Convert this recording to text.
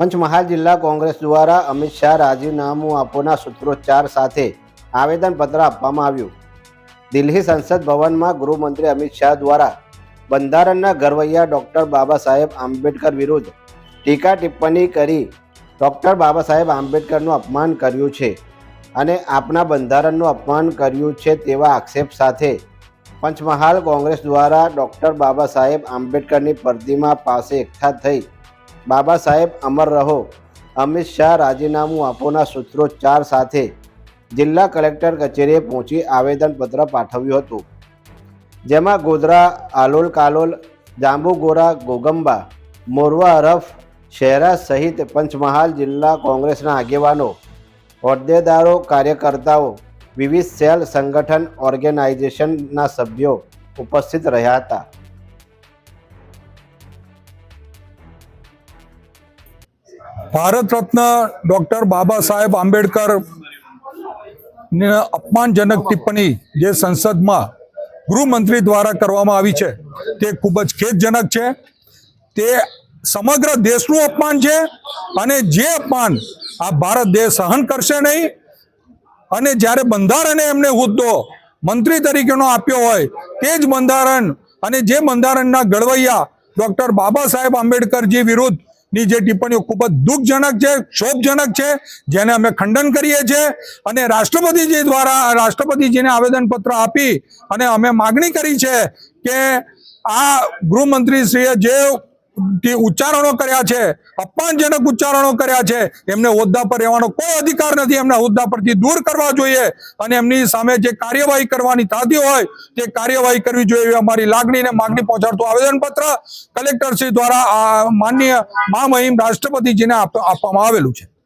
પંચમહાલ જિલ્લા કોંગ્રેસ દ્વારા અમિત શાહ રાજીનામું આપવાના સૂત્રોચ્ચાર સાથે આવેદનપત્ર આપવામાં આવ્યું. દિલ્હી સંસદ ભવનમાં ગૃહમંત્રી અમિત શાહ દ્વારા બંધારણના ઘરવૈયા ડૉક્ટર બાબા સાહેબ આંબેડકર વિરુદ્ધ ટીકા ટિપ્પણી કરી ડૉક્ટર બાબા સાહેબ આંબેડકરનું અપમાન કર્યું છે અને આપણા બંધારણનું અપમાન કર્યું છે તેવા આક્ષેપ સાથે પંચમહાલ કોંગ્રેસ દ્વારા ડૉક્ટર બાબા સાહેબ આંબેડકરની પ્રતિમા પાસે એકઠા થઈ બાબા સાહેબ, અમર રહો. અમિત શાહ રાજીનામું આપોના સૂત્રોચ્ચાર સાથે જિલ્લા કલેક્ટર કચેરીએ પહોંચી આવેદનપત્ર પાઠવ્યું હતું. જેમાં ગોધરા, આલોલ કાલોલ, જાંબુગોરા, ગોગંબા, મોરવા અરફ શહેરા સહિત પંચમહાલ જિલ્લા કોંગ્રેસના આગેવાનો, હોદ્દેદારો, કાર્યકર્તાઓ, વિવિધ સેલ સંગઠન ઓર્ગેનાઇઝેશનના સભ્યો ઉપસ્થિત રહ્યા હતા. ભારત રત્ન ડોક્ટર બાબા સાહેબ આંબેડકર અપમાનજનક ટિપ્પણી જે સંસદમાં ગૃહમંત્રી દ્વારા કરવામાં આવી છે, તે ખૂબ જ ખેદજનક છે. તે સમગ્ર દેશનું અપમાન છે અને જે અપમાન આ ભારત દેશ સહન કરશે નહીં અને જ્યારે બંધારણે એમને હોદ્દો મંત્રી તરીકેનો આપ્યો હોય, તે જ બંધારણ અને જે બંધારણના ઘડવૈયા ડૉક્ટર બાબા સાહેબ આંબેડકરજી વિરુદ્ધ ની જે ટિપ્પણીઓ ખૂબ જ દુઃખજનક છે ક્ષોભજનક છે, જેને અમે ખંડન કરીએ છીએ. અને રાષ્ટ્રપતિજી દ્વારા, રાષ્ટ્રપતિજીને આવેદનપત્ર આપી અને અમે માગણી કરી છે કે આ ગૃહમંત્રીશ્રીએ જે ઉચ્ચારણો કર્યા છે. અપમાનજનક ઉચ્ચારણો કર્યા છે. એમને હોદ્દા પર રહેવાનો કોઈ અધિકાર નથી. એમના હોદ્દા પરથી દૂર કરવા જોઈએ. અને એમની સામે જે કાર્યવાહી કરવાની થતી હોય, તે કાર્યવાહી કરવી જોઈએ એવી અમારી લાગણીને માગણી પહોંચાડતું આવેદનપત્ર કલેક્ટરશ્રી દ્વારા આ માનનીય મહામહિમ રાષ્ટ્રપતિજીને આપવામાં આવેલું છે.